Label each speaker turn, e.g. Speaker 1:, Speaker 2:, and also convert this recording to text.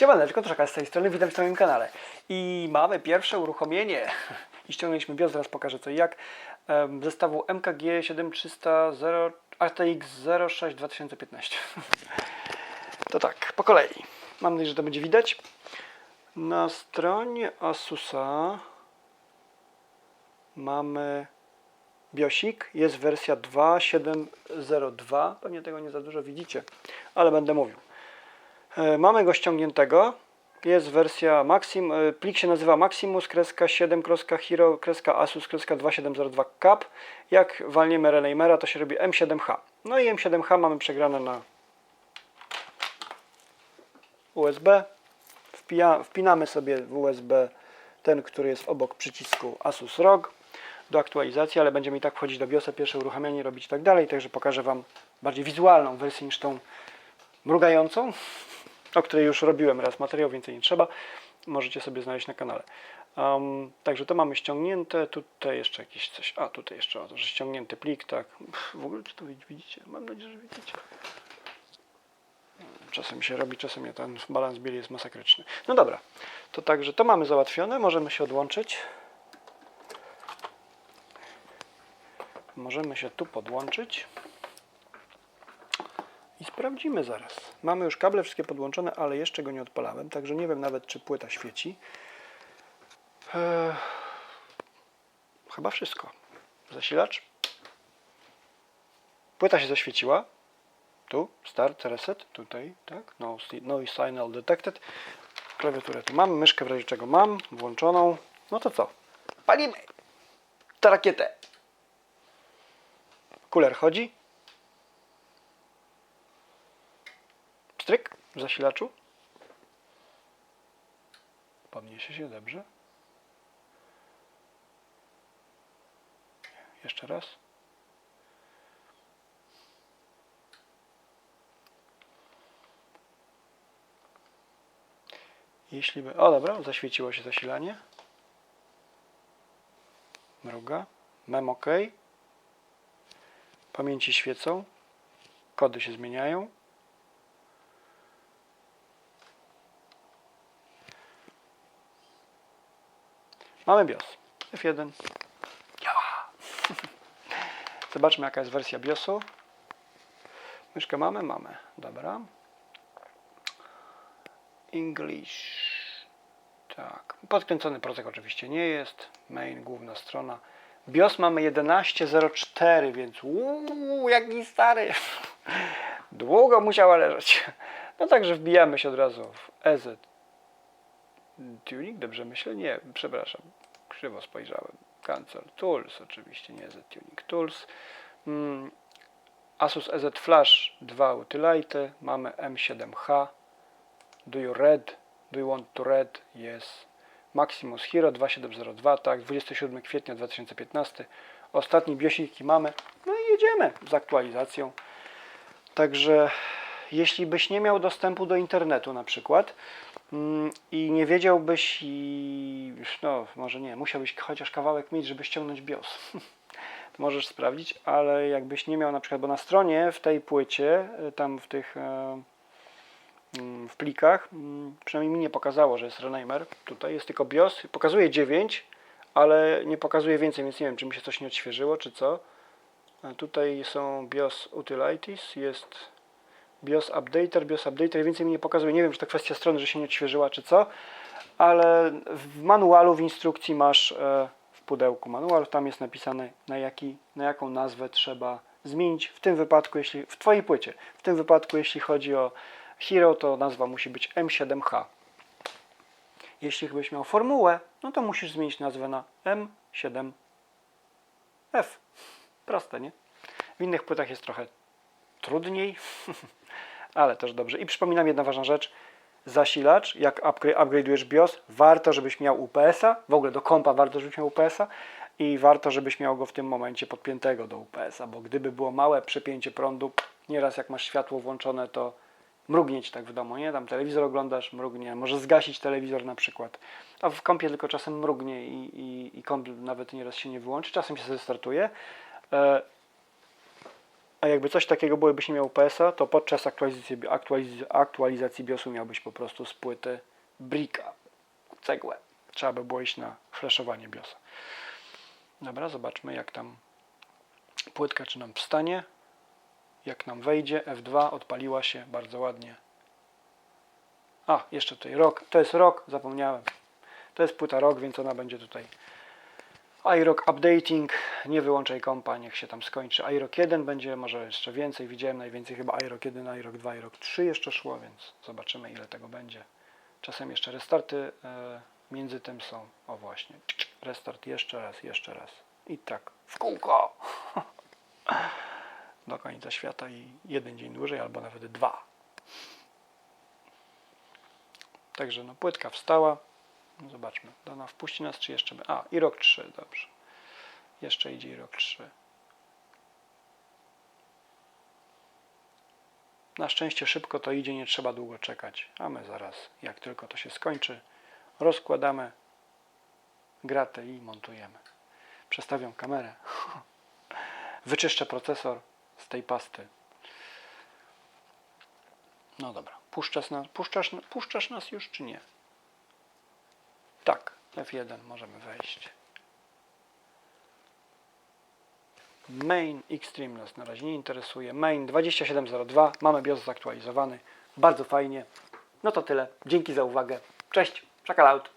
Speaker 1: Siemaneczko, Troszaka z tej strony, witam w swoim kanale. I mamy pierwsze uruchomienie. I ściągnęliśmy BIOS, zaraz pokażę co i jak. Zestawu MKG 7300 ATX 06 2015. To tak, po kolei. Mam nadzieję, że to będzie widać. Na stronie Asusa mamy BIOSik. Jest wersja 2.7.02. Pewnie tego nie za dużo widzicie, ale będę mówił. E, Mamy go ściągniętego. Jest wersja Maxim, e, plik się nazywa Maximus, kreska 7, kreska Hero, kreska Asus, kreska 2702 Cap. Jak walniemy Renaimera, to się robi M7H. No i M7H mamy przegrane na USB. Wpija, wpinamy sobie w USB ten, który jest obok przycisku Asus ROG do aktualizacji, ale będziemy i tak wchodzić do BIOSa, pierwsze uruchamianie robić i tak dalej, także pokażę Wam bardziej wizualną wersję niż tą mrugającą, o której już robiłem raz materiał, więcej nie trzeba. Możecie sobie znaleźć na kanale. Um, także to mamy ściągnięte. Tutaj jeszcze jakieś coś. A tutaj jeszcze o że ściągnięty plik, tak. Pff, W ogóle czy to widzicie? Mam nadzieję, że widzicie. Czasem się robi, czasem nie. Ten balans bieli jest masakryczny. No dobra, to także to mamy załatwione. Możemy się odłączyć. Możemy się tu podłączyć. I sprawdzimy zaraz. Mamy już kable wszystkie podłączone, ale jeszcze go nie odpalałem, także nie wiem nawet, czy płyta świeci. Eee, chyba wszystko. Zasilacz. Płyta się zaświeciła. Tu, start, reset, tutaj, tak, no, no signal detected. Klawiaturę tu mam, myszkę w razie czego mam, włączoną. No to co? Palimy! Ta rakietę! Kuler chodzi. Pstryk w zasilaczu. Podniesie się dobrze. Jeszcze raz. Jeśli by... O dobra, zaświeciło się zasilanie. Mruga. Mem OK. Pamięci świecą. Kody się zmieniają. Mamy BIOS. F1. Działa. Zobaczmy jaka jest wersja BIOSu. Myszkę mamy? Mamy. Dobra. English. Tak. Podkręcony procek oczywiście nie jest. Main, główna strona. BIOS mamy 11.04, więc uuu, jaki stary. Długo musiała leżeć. No także wbijamy się od razu w EZ Tuning, dobrze myślę? Nie, przepraszam, krzywo spojrzałem. Cancel Tools, oczywiście nie EZ Tuning Tools. Mm, Asus EZ Flash 2 Utility, mamy M7H. Do you read? Do you want to read? Yes. Maximus Hero 2702, tak, 27 kwietnia 2015. Ostatni biosiki mamy. No i jedziemy z aktualizacją. Także jeśli byś nie miał dostępu do internetu na przykład i nie wiedziałbyś i no może nie, musiałbyś chociaż kawałek mieć, żeby ściągnąć BIOS. możesz sprawdzić, ale jakbyś nie miał na przykład, bo na stronie w tej płycie, y, tam w tych e, mm, w plikach, mm, przynajmniej mi nie pokazało, że jest Renaimer. Tutaj jest tylko BIOS, pokazuje 9, ale nie pokazuje więcej, więc nie wiem, czy mi się coś nie odświeżyło, czy co. Tutaj są BIOS Utilities, jest BIOS Updater, BIOS Updater, więcej mi nie pokazuje. Nie wiem, czy to kwestia strony, że się nie odświeżyła, czy co, ale w manualu, w instrukcji masz e, w pudełku manual, tam jest napisane na, jaki, na jaką nazwę trzeba zmienić. W tym wypadku, jeśli w Twojej płycie, w tym wypadku, jeśli chodzi o Hero, to nazwa musi być M7H. Jeśli byś miał formułę, no to musisz zmienić nazwę na M7F. Proste, nie? W innych płytach jest trochę trudniej, ale też dobrze. I przypominam jedna ważna rzecz. Zasilacz, jak upgra- upgrade'ujesz BIOS, warto, żebyś miał UPS-a. W ogóle do kompa warto, żebyś miał UPS-a. I warto, żebyś miał go w tym momencie podpiętego do UPS-a, bo gdyby było małe przepięcie prądu, nieraz jak masz światło włączone, to mrugnie ci tak w domu, nie? Tam telewizor oglądasz, mrugnie. Może zgasić telewizor na przykład. A w kąpie tylko czasem mrugnie i, i, i kąp nawet nieraz się nie wyłączy. Czasem się zestartuje. A jakby coś takiego było, byś nie miał UPS-a, to podczas aktualizacji, aktualiz, aktualizacji BIOSu miałbyś po prostu z płyty bricka, cegłę. Trzeba by było iść na flashowanie BIOSa. Dobra, zobaczmy jak tam płytka, czy nam wstanie. Jak nam wejdzie, F2 odpaliła się bardzo ładnie. A, jeszcze tutaj rok. To jest rok, zapomniałem. To jest płyta rok, więc ona będzie tutaj iRock Updating, nie wyłączaj kompa, niech się tam skończy. iRock 1 będzie może jeszcze więcej, widziałem najwięcej chyba iRock 1, iRock 2, iRock 3 jeszcze szło, więc zobaczymy ile tego będzie. Czasem jeszcze restarty e, między tym są. O właśnie, restart jeszcze raz, jeszcze raz. I tak, w kółko. Do końca świata i jeden dzień dłużej, albo nawet dwa. Także no, płytka wstała. Zobaczmy, Dana wpuści nas, czy jeszcze... A, i rok 3, dobrze. Jeszcze idzie rok 3. Na szczęście szybko to idzie, nie trzeba długo czekać. A my zaraz, jak tylko to się skończy, rozkładamy gratę i montujemy. Przestawiam kamerę. Wyczyszczę procesor z tej pasty. No dobra, puszczasz puszczasz, puszczasz nas już czy nie? Tak, F1 możemy wejść. Main Extreme nas na razie nie interesuje. Main 2702, mamy BIOS zaktualizowany. Bardzo fajnie. No to tyle. Dzięki za uwagę. Cześć, czekalaut.